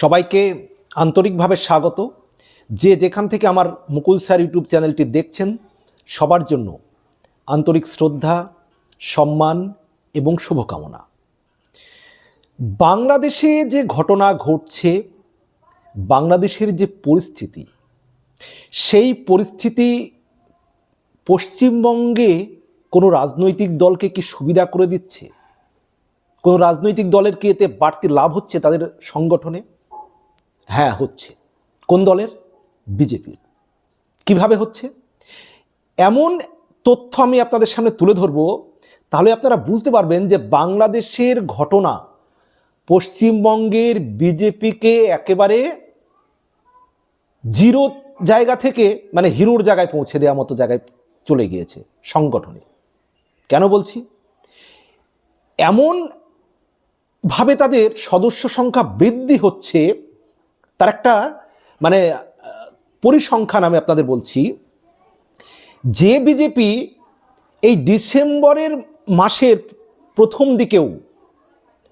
সবাইকে আন্তরিকভাবে স্বাগত। যে যেখান থেকে আমার মুকুল স্যার ইউটিউব চ্যানেলটি দেখছেন, সবার জন্য আন্তরিক শ্রদ্ধা, সম্মান এবং শুভকামনা। বাংলাদেশে যে ঘটনা ঘটছে, বাংলাদেশের যে পরিস্থিতি, সেই পরিস্থিতি পশ্চিমবঙ্গে কোনো রাজনৈতিক দলকে কি সুবিধা করে দিচ্ছে? কোনো রাজনৈতিক দলের কি এতে বাড়তি লাভ হচ্ছে তাদের সংগঠনে? হ্যাঁ হচ্ছে। কোন দলের? বিজেপির। কীভাবে হচ্ছে? এমন তথ্য আমি আপনাদের সামনে তুলে ধরবো, তাহলে আপনারা বুঝতে পারবেন যে বাংলাদেশের ঘটনা পশ্চিমবঙ্গের বিজেপিকে একেবারে জিরো জায়গা থেকে মানে হিরোর জায়গায় পৌঁছে দেওয়ার মতো জায়গায় চলে গিয়েছে সংগঠনে। কেন বলছি? এমন ভাবে তাদের সদস্য সংখ্যা বৃদ্ধি হচ্ছে তার একটা মানে পরিসংখ্যান আমি আপনাদের বলছি। যে বিজেপি এই ডিসেম্বরের মাসের প্রথম দিকেও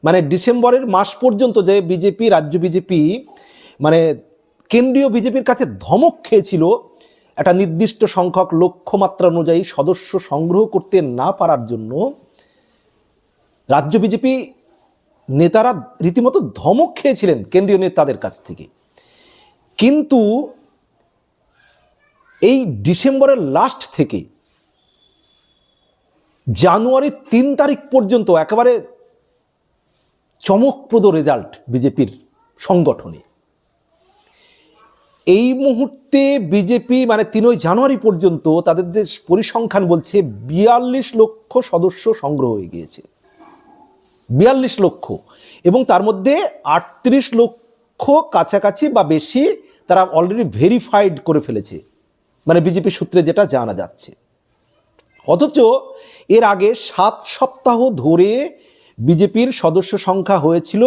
মানে ডিসেম্বরের মাস পর্যন্ত যে বিজেপি, রাজ্য বিজেপি মানে কেন্দ্রীয় বিজেপির কাছে ধমক খেয়েছিল, একটা নির্দিষ্ট সংখ্যক লক্ষ্যমাত্রা অনুযায়ী সদস্য সংগ্রহ করতে না পারার জন্য, রাজ্য বিজেপি নেতারা রীতিমতো ধমক খেয়েছিলেন কেন্দ্রীয় নেতাদের কাছ থেকে। কিন্তু এই ডিসেম্বরের লাস্ট থেকে জানুয়ারির তিন তারিখ পর্যন্ত একেবারে চমকপ্রদ রেজাল্ট বিজেপির সংগঠনে। এই মুহূর্তে বিজেপি মানে তিনই জানুয়ারি পর্যন্ত তাদের যে পরিসংখ্যান বলছে বিয়াল্লিশ লক্ষ সদস্য সংগ্রহ হয়ে গিয়েছে। বিয়াল্লিশ লক্ষ এবং তার মধ্যে আটত্রিশ লক্ষ কাছাকাছি বা বেশি তারা অলরেডি ভেরিফাইড করে ফেলেছে। মানে বিজেপি সূত্রে যেটা জানা যাচ্ছে। অথচ এর আগে সাত সপ্তাহ ধরে বিজেপির সদস্য সংখ্যা হয়েছিল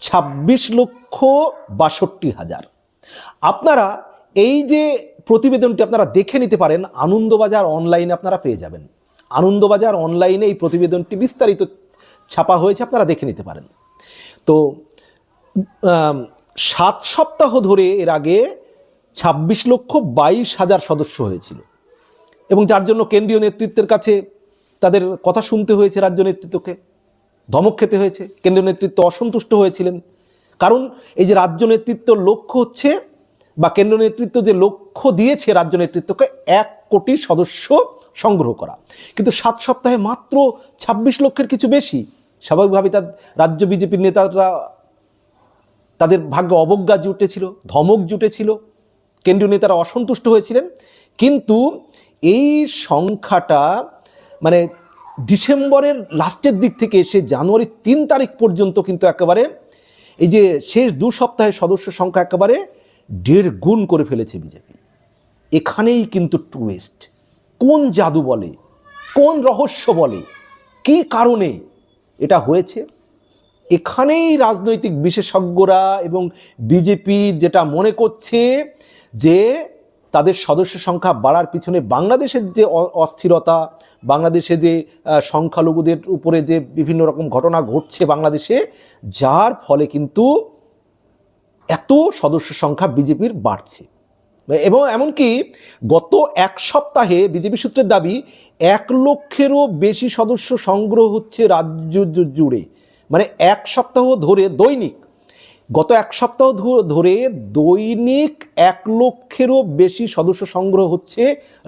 ছাব্বিশ লক্ষ বাষট্টি হাজার। আপনারা এই যে প্রতিবেদনটি আপনারা দেখে নিতে পারেন, আনন্দবাজার অনলাইনে আপনারা পেয়ে যাবেন। আনন্দবাজার অনলাইনে এই প্রতিবেদনটি বিস্তারিত ছাপা হয়েছে, আপনারা দেখে নিতে পারেন। তো সাত সপ্তাহ ধরে এর আগে ছাব্বিশ লক্ষ বাইশ হাজার সদস্য হয়েছিল। এবং যার জন্য কেন্দ্রীয় নেতৃত্বের কাছে তাদের কথা শুনতে হয়েছে রাজ্য নেতৃত্বকে। ধমক খেতে হয়েছে। কেন্দ্রীয় নেতৃত্ব অসন্তুষ্ট হয়েছিলেন। কারণ এই যে রাজ্য নেতৃত্ব লক্ষ্য হচ্ছে বা কেন্দ্র নেতৃত্ব যে লক্ষ্য দিয়েছে রাজ্য নেতৃত্বকে এক কোটি সদস্য সংগ্রহ করা। কিন্তু সাত সপ্তাহে মাত্র ছাব্বিশ লক্ষের কিছু বেশি। স্বাভাবিকভাবে তার রাজ্য বিজেপির নেতারা তাদের ভাগ্য অবজ্ঞা জুটেছিল, ধমক জুটেছিল, কেন্দ্রীয় নেতারা অসন্তুষ্ট হয়েছিলেন। কিন্তু এই সংখ্যাটা মানে ডিসেম্বরের লাস্টের দিক থেকে এসে জানুয়ারির তিন তারিখ পর্যন্ত কিন্তু একেবারে এই যে শেষ দু সপ্তাহে সদস্য সংখ্যা একেবারে দেড় গুণ করে ফেলেছে বিজেপি। এখানেই কিন্তু টুইস্ট কোন জাদু বলে? কোন রহস্য বলে? কি কারণে এটা হয়েছে? এখানেই রাজনৈতিক বিশেষজ্ঞরা এবং বিজেপি যেটা মনে করছে যে তাদের সদস্য সংখ্যা বাড়ার পিছনে বাংলাদেশের যে অস্থিরতা, বাংলাদেশে যে সংখ্যালঘুদের উপরে যে বিভিন্ন রকম ঘটনা ঘটছে বাংলাদেশে, যার ফলে কিন্তু এত সদস্য সংখ্যা বিজেপির বাড়ছে। এবং এমনকি গত এক সপ্তাহে বিজেপি সূত্রের দাবি, এক লক্ষেরও বেশি সদস্য সংগ্রহ হচ্ছে রাজ্য জুড়ে। মানে এক সপ্তাহ ধরে দৈনিক, গত এক সপ্তাহ ধরে দৈনিক এক লক্ষেরও বেশি সদস্য সংগ্রহ হচ্ছে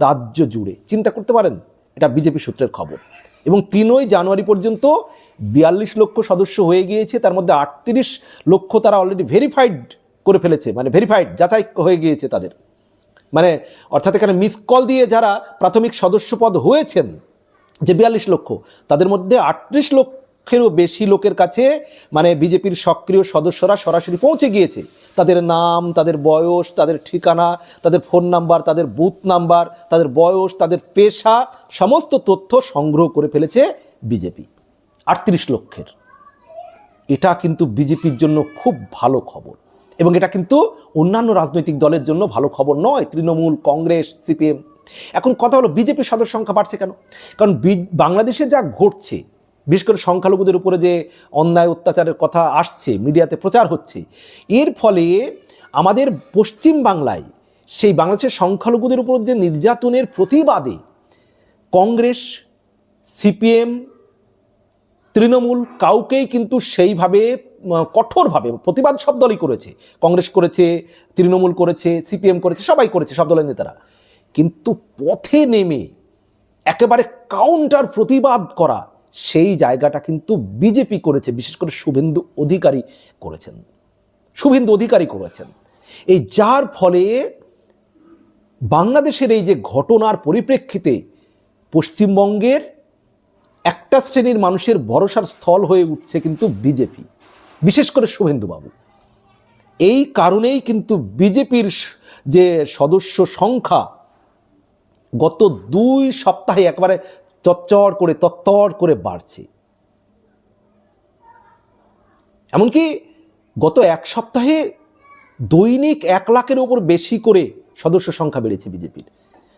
রাজ্য জুড়ে। চিন্তা করতে পারেন, এটা বিজেপি সূত্রের খবর। এবং তিনই জানুয়ারি পর্যন্ত বিয়াল্লিশ লক্ষ সদস্য হয়ে গিয়েছে, তার মধ্যে আটত্রিশ লক্ষ তারা অলরেডি ভেরিফাইড করে ফেলেছে মানে ভেরিফাইড যাচাই হয়ে গিয়েছে তাদের। মানে অর্থাৎ এখানে মিস কল দিয়ে যারা প্রাথমিক সদস্যপদ হয়েছেন, যে বিয়াল্লিশ লক্ষ, তাদের মধ্যে আটত্রিশ লক্ষেরও বেশি লোকের কাছে মানে বিজেপির সক্রিয় সদস্যরা সরাসরি পৌঁছে গিয়েছে। তাদের নাম, তাদের বয়স, তাদের ঠিকানা, তাদের ফোন নাম্বার, তাদের বুথ নাম্বার, তাদের বয়স, তাদের পেশা, সমস্ত তথ্য সংগ্রহ করে ফেলেছে বিজেপি। আটত্রিশ লক্ষের। এটা কিন্তু বিজেপির জন্য খুব ভালো খবর। এবং এটা কিন্তু অন্যান্য রাজনৈতিক দলের জন্য ভালো খবর নয়, তৃণমূল, কংগ্রেস, সিপিএম। এখন কথা হলো, বিজেপির সদস্য সংখ্যা বাড়ছে কেন? কারণ বাংলাদেশে যা ঘটছে বিশেষ করে সংখ্যালঘুদের উপরে যে অন্যায়, অত্যাচারের কথা আসছে, মিডিয়াতে প্রচার হচ্ছে, এর ফলে আমাদের পশ্চিম বাংলায় সেই বাংলাদেশের সংখ্যালঘুদের উপর যে নির্যাতনের প্রতিবাদে কংগ্রেস, সিপিএম, তৃণমূল কাউকেই কিন্তু সেইভাবে কঠোরভাবে প্রতিবাদ সব দলই করেছে। কংগ্রেস করেছে, তৃণমূল করেছে, সিপিএম করেছে, সবাই করেছে, সব দলের নেতারা। কিন্তু পথে নেমে একেবারে কাউন্টার প্রতিবাদ করা সেই জায়গাটা কিন্তু বিজেপি করেছে, বিশেষ করে শুভেন্দু অধিকারী করেছেন। শুভেন্দু অধিকারী করেছেন। এই যার ফলে বাংলাদেশের এই যে ঘটনার পরিপ্রেক্ষিতে পশ্চিমবঙ্গের একটা শ্রেণির মানুষের ভরসার স্থল হয়ে উঠছে কিন্তু বিজেপি, বিশেষ করে শুভেন্দুবাবু। এই কারণেই কিন্তু বিজেপির যে সদস্য সংখ্যা গত দুই সপ্তাহে একবারে চচ্চড় করে, তত্তর করে বাড়ছে। এমনকি গত এক সপ্তাহে দৈনিক এক লাখের ওপর বেশি করে সদস্য সংখ্যা বেড়েছে বিজেপির।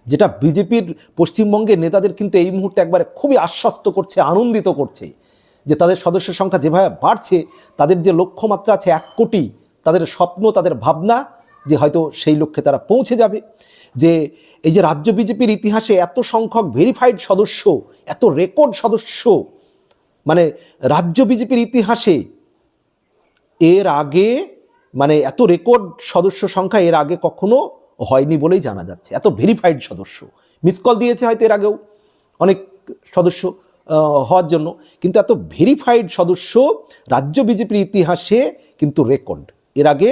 যেটা বিজেপির পশ্চিমবঙ্গের নেতাদের কিন্তু এই মুহূর্তে একবারে খুবই আশ্বস্ত করছে, আনন্দিত করছে যে তাদের সদস্য সংখ্যা যেভাবে বাড়ছে, তাদের যে লক্ষ্যমাত্রা আছে এক কোটি, তাদের স্বপ্ন, তাদের ভাবনা যে হয়তো সেই লক্ষ্যে তারা পৌঁছে যাবে, যে এই যে রাজ্য বিজেপির ইতিহাসে এত সংখ্যক ভেরিফাইড সদস্য, এত রেকর্ড সদস্য মানে রাজ্য বিজেপির ইতিহাসে এর আগে মানে এত রেকর্ড সদস্য সংখ্যা এর আগে কখনো হয়নি বলেই জানা যাচ্ছে। এত ভেরিফাইড সদস্য। মিস কল দিয়েছে হয়তো এর আগেও অনেক সদস্য হওয়ার জন্য। কিন্তু এত ভেরিফাইড সদস্য রাজ্য বিজেপির ইতিহাসে কিন্তু রেকর্ড এর আগে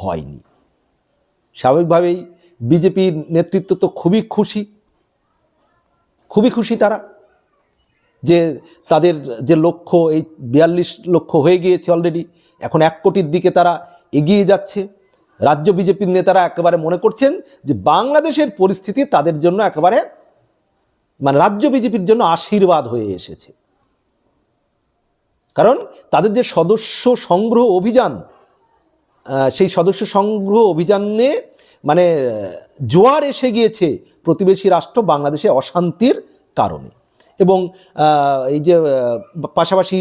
হয়নি। স্বাভাবিকভাবেই বিজেপির নেতৃত্ব তো খুবই খুশি খুবই খুশি তারা যে তাদের যে লক্ষ্য, এই বিয়াল্লিশ লক্ষ হয়ে গিয়েছে অলরেডি এখন এক কোটির দিকে তারা এগিয়ে যাচ্ছে। রাজ্য বিজেপির নেতারা একেবারে মনে করছেন যে বাংলাদেশের পরিস্থিতি তাদের জন্য একেবারে মানে রাজ্য বিজেপির জন্য আশীর্বাদ হয়ে এসেছে। কারণ তাদের যে সদস্য সংগ্রহ অভিযান সেই সদস্য সংগ্রহ অভিযানে মানে জোয়ার এসে গিয়েছে প্রতিবেশী রাষ্ট্র বাংলাদেশে অশান্তির কারণে। এবং এই যে পাশাপাশি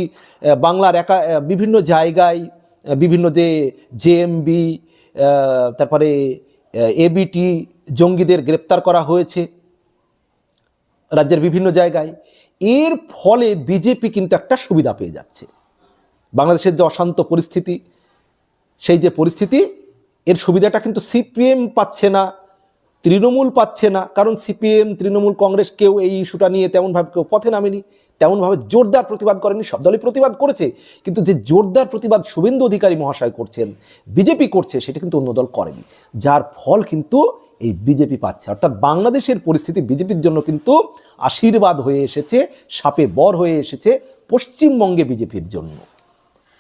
বাংলার একা বিভিন্ন জায়গায় বিভিন্ন যে জেএমবি তারপরে এবিটি জঙ্গিদের গ্রেপ্তার করা হয়েছে রাজ্যের বিভিন্ন জায়গায়। এর ফলে বিজেপি কিন্তু একটা সুবিধা পেয়ে যাচ্ছে। বাংলাদেশের যে অশান্ত পরিস্থিতি সেই যে পরিস্থিতি, এর সুবিধাটা কিন্তু সিপিএম পাচ্ছে না, তৃণমূল পাচ্ছে না। কারণ সিপিএম, তৃণমূল, কংগ্রেস কেউ এই ইস্যুটা নিয়ে তেমনভাবে কেউ পথে নামেনি, তেমনভাবে জোরদার প্রতিবাদ করেনি, সব দলই প্রতিবাদ করেছে। কিন্তু যে জোরদার প্রতিবাদ শুভেন্দু অধিকারী মহাশয় করছেন, বিজেপি করছে, সেটা কিন্তু অন্য দল করেনি। যার ফল কিন্তু এই বিজেপি পাচ্ছে। অর্থাৎ বাংলাদেশের পরিস্থিতি বিজেপির জন্য কিন্তু আশীর্বাদ হয়ে এসেছে, সাপে বর হয়ে এসেছে পশ্চিমবঙ্গে বিজেপির জন্য।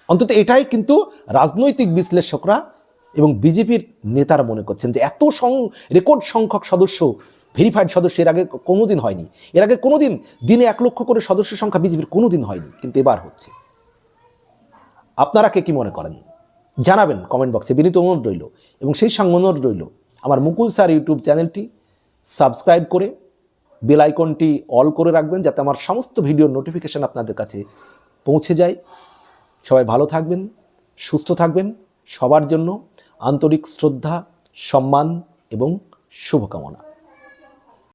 অন্তত এটাই কিন্তু রাজনৈতিক বিশ্লেষকরা এবং বিজেপির নেতারা মনে করছেন যে এত সং, রেকর্ড সংখ্যক সদস্য, ভেরিফাইড সদস্য এর আগে কোনোদিন হয়নি। এর আগে কোনোদিন দিনে এক লক্ষ করে সদস্য সংখ্যা বিজেপির কোনোদিন হয়নি, কিন্তু এবার হচ্ছে। আপনারা কে কি মনে করেন? জানাবেন কমেন্ট বক্সে বিনীত অনুরোধ রইল। এবং সেই সঙ্গে অনুরোধ রইল, আমার মুকুল স্যার ইউটিউব চ্যানেলটি সাবস্ক্রাইব করে বেল আইকনটি অল করে রাখবেন যাতে আমার সমস্ত ভিডিওর নোটিফিকেশান আপনাদের কাছে পৌঁছে যায়। সবাই ভালো থাকবেন সুস্থ থাকবেন। সবার জন্য আন্তরিক শ্রদ্ধা সম্মান এবং শুভকামনা।